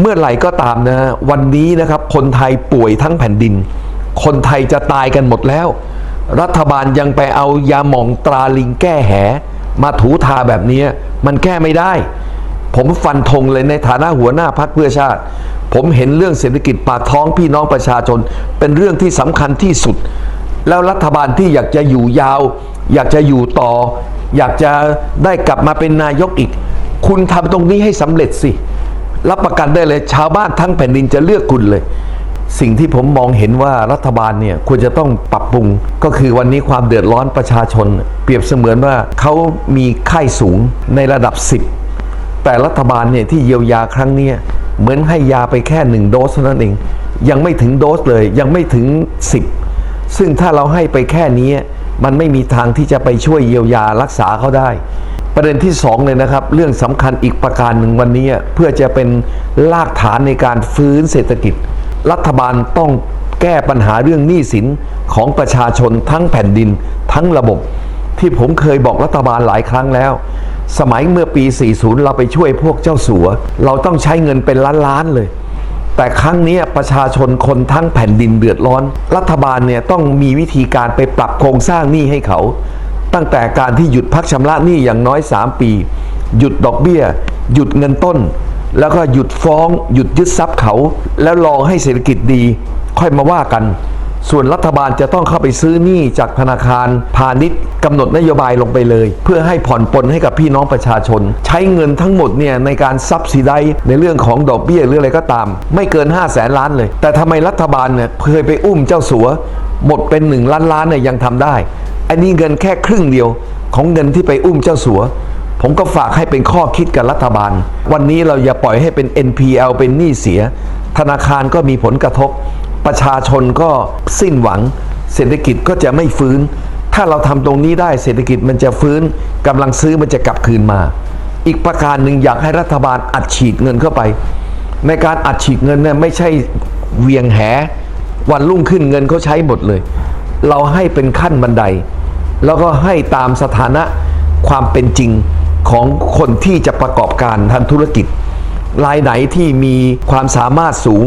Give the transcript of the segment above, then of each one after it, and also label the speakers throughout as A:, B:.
A: เมื่อไหร่ก็ตามนะวันนี้นะครับคนไทยป่วยทั้งแผ่นดิน คนไทยจะตายกันหมดแล้ว รัฐบาลยังไปเอายาหมองตราลิงแก้แห มาถูทาแบบนี้มันแก้ไม่ได้ ผมฟันธงเลยในฐานะหัวหน้าพักเพื่อชาติ ผมเห็นเรื่องเศรษฐกิจปากท้องพี่น้องประชาชน เป็นเรื่องที่สำคัญที่สุด แล้วรัฐบาลที่อยากจะอยู่ยาว อยากจะอยู่ต่อ อยากจะได้กลับมาเป็นนายกอีก คุณทำตรงนี้ให้สำเร็จสิ รับประกันได้เลย ชาวบ้านทั้งแผ่นดินจะเลือกคุณเลย สิ่งที่ผมมองเห็นว่ารัฐบาลเนี่ยควรจะต้องปรับปรุง ก็คือวันนี้ความเดือดร้อนประชาชน เปรียบเสมือนว่าเขามีไข้สูงในระดับ 10 แต่รัฐบาลเนี่ยที่เยียวยาครั้งนี้เหมือนให้ยาไปแค่หนึ่งโดสเท่านั้นเอง ยังไม่ถึงโดสเลยยังไม่ถึง 10 ซึ่งถ้าเราให้ไปแค่นี้มันไม่มีทางที่จะไปช่วยเยียวยารักษาเขาได้ ประเด็นที่สองเลยนะครับ เรื่องสำคัญอีกประการหนึ่งวันนี้เพื่อจะเป็นรากฐานในการฟื้นเศรษฐกิจ รัฐบาลต้องแก้ปัญหาเรื่องหนี้สินของประชาชนทั้งแผ่นดินทั้งระบบ ที่ผมเคยบอกรัฐบาลหลายครั้งแล้ว สมัยเมื่อปี 40 เราไปช่วยพวกเจ้าสัว เราต้องใช้เงินเป็นล้านๆเลย แต่ครั้งนี้ประชาชนคนทั้งแผ่นดินเดือดร้อน รัฐบาลเนี่ยต้องมีวิธีการไปปรับโครงสร้างหนี้ให้เขา ตั้งแต่การที่หยุดพักชำระหนี้อย่างน้อย 3 ปี หยุดดอกเบี้ย หยุดเงินต้น แล้วก็หยุดฟ้อง หยุดยึดทรัพย์เขา แล้วรอให้เศรษฐกิจดี ค่อยมาว่ากัน ส่วนรัฐบาลจะต้องเข้าไปซื้อหนี้จากธนาคาร พาณิชย์กำหนดนโยบายลงไปเลย เพื่อให้ผ่อนปลนให้กับพี่น้องประชาชน ใช้เงินทั้งหมดเนี่ยในการซับซิได้ในเรื่องของดอกเบี้ยหรืออะไรก็ตาม ไม่เกิน 5 0 0แสนล้านเลย แต่ทำไมรัฐบาลเนี่ยเคยไปอุ้มเจ้าสัวหมดเป็น1ล้านล้านเนี่ยยังทำได้ อันนี้เงินแค่ครึ่งเดียวของเงินที่ไปอุ้มเจ้าสัว ผมก็ฝากให้เป็นข้อคิดกับรัฐบาล วันนี้เราอย่าปล่อยให้เป็น NPL เป็นหนี้เสีย ธนาคารก็มีผลกระทบ ประชาชนก็สิ้นหวัง เศรษฐกิจก็จะไม่ฟื้น ถ้าเราทำตรงนี้ได้เศรษฐกิจมันจะฟื้นกำลังซื้อมันจะกลับคืนมา อีกประการหนึ่งอยากให้รัฐบาลอัดฉีดเงินเข้าไป ในการอัดฉีดเงินเนี่ยไม่ใช่เวียงแหวันรุ่งขึ้นเงินเขาใช้หมดเลย เราให้เป็นขั้นบันได แล้วก็ให้ตามสถานะความเป็นจริงของคนที่จะประกอบการทางธุรกิจ รายไหนที่มีความสามารถสูง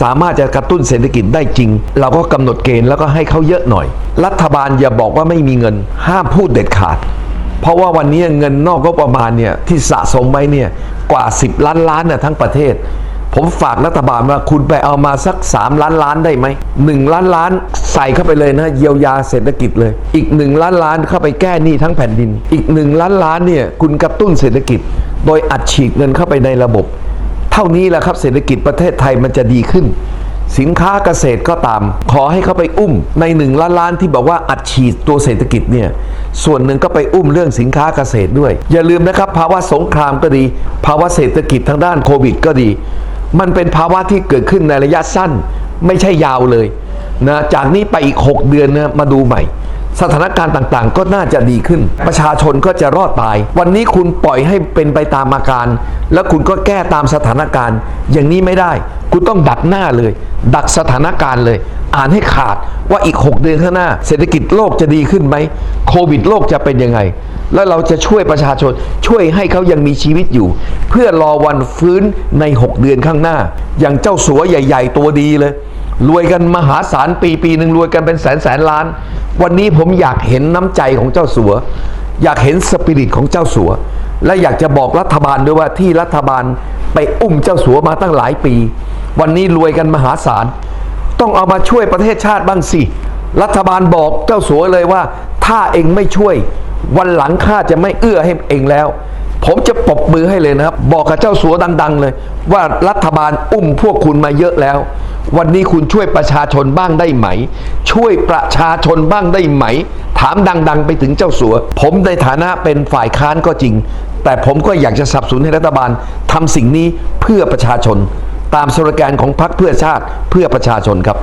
A: สามารถจะกระตุ้นเศรษฐกิจได้จริง เราก็กำหนดเกณฑ์แล้วก็ให้เขาเยอะหน่อย รัฐบาลอย่าบอกว่าไม่มีเงิน ห้ามพูดเด็ดขาด เพราะว่าวันนี้เงินนอกก็ประมาณเนี่ยที่สะสมไว้เนี่ยกว่า 10 ล้านล้านน่ะทั้งประเทศ ผมฝากรัฐบาลว่าคุณไปเอามาสัก 3 ล้านล้านได้ไหมหนึ่งล้านล้านใส่เข้าไปเลยนะเยียวยาเศรษฐกิจเลย อีก1ล้านล้านเข้าไปแก้หนี้ทั้งแผ่นดิน อีก1ล้านล้านเนี่ยคุณกระตุ้นเศรษฐกิจ โดยอัดฉีดเงินเข้าไปในระบบ เท่านี้แหละครับเศรษฐกิจประเทศไทยมันจะดีขึ้นสินค้าเกษตรก็ตาม ขอให้เขาไปอุ้มในหนึ่งล้านล้านที่บอกว่าอัดฉีดตัวเศรษฐกิจเนี่ยส่วนหนึ่งก็ไปอุ้มเรื่องสินค้าเกษตรด้วย อย่าลืมนะครับภาวะสงครามก็ดี ภาวะเศรษฐกิจทางด้านโควิดก็ดี มันเป็นภาวะที่เกิดขึ้นในระยะสั้น ไม่ใช่ยาวเลยนะจากนี้ไปอีก 6 เดือนนะมาดูใหม่ สถานการณ์ต่างๆ ก็น่าจะดีขึ้น ประชาชนก็จะรอดตาย วันนี้คุณปล่อยให้เป็นไปตามอาการ แล้วคุณก็แก้ตามสถานการณ์ อย่างนี้ไม่ได้ คุณต้องดักหน้าเลย ดักสถานการณ์เลย อ่านให้ขาดว่าอีก 6 เดือนข้างหน้า เศรษฐกิจโลกจะดีขึ้นไหมโควิดโลกจะเป็นยังไง แล้วเราจะช่วยประชาชนช่วยให้เขายังมีชีวิตอยู่ เพื่อรอวันฟื้นใน 6 เดือนข้างหน้า อย่างเจ้าสัวใหญ่ ๆ ตัวดีเลย รวยกันมหาศาลปีปีหนึ่งรวยกันเป็นแสนแสนล้าน วันนี้ผมอยากเห็นน้ำใจของเจ้าสัว อยากเห็นสปิริตของเจ้าสัว และอยากจะบอกรัฐบาลด้วยว่าที่รัฐบาลไปอุ้มเจ้าสัวมาตั้งหลายปี วันนี้รวยกันมหาศาล ต้องเอามาช่วยประเทศชาติบ้างสิ รัฐบาลบอกเจ้าสัวเลยว่า ถ้าเองไม่ช่วย วันหลังข้าจะไม่เอื้อให้เองแล้ว ผมจะปรบมือให้เลยนะครับ บอกกับเจ้าสัวดัง ๆ เลย ว่ารัฐบาลอุ้มพวกคุณมาเยอะแล้ว วันนี้คุณช่วยประชาชนบ้างได้ไหม ช่วยประชาชนบ้างได้ไหม ถามดัง ๆ ไปถึงเจ้าสัว ผมในฐานะเป็นฝ่ายค้านก็จริง แต่ผมก็อยากจะสนับสนุนให้รัฐบาลทำสิ่งนี้เพื่อประชาชน ตามสโลแกนของพรรคเพื่อชาติเพื่อประชาชนครับ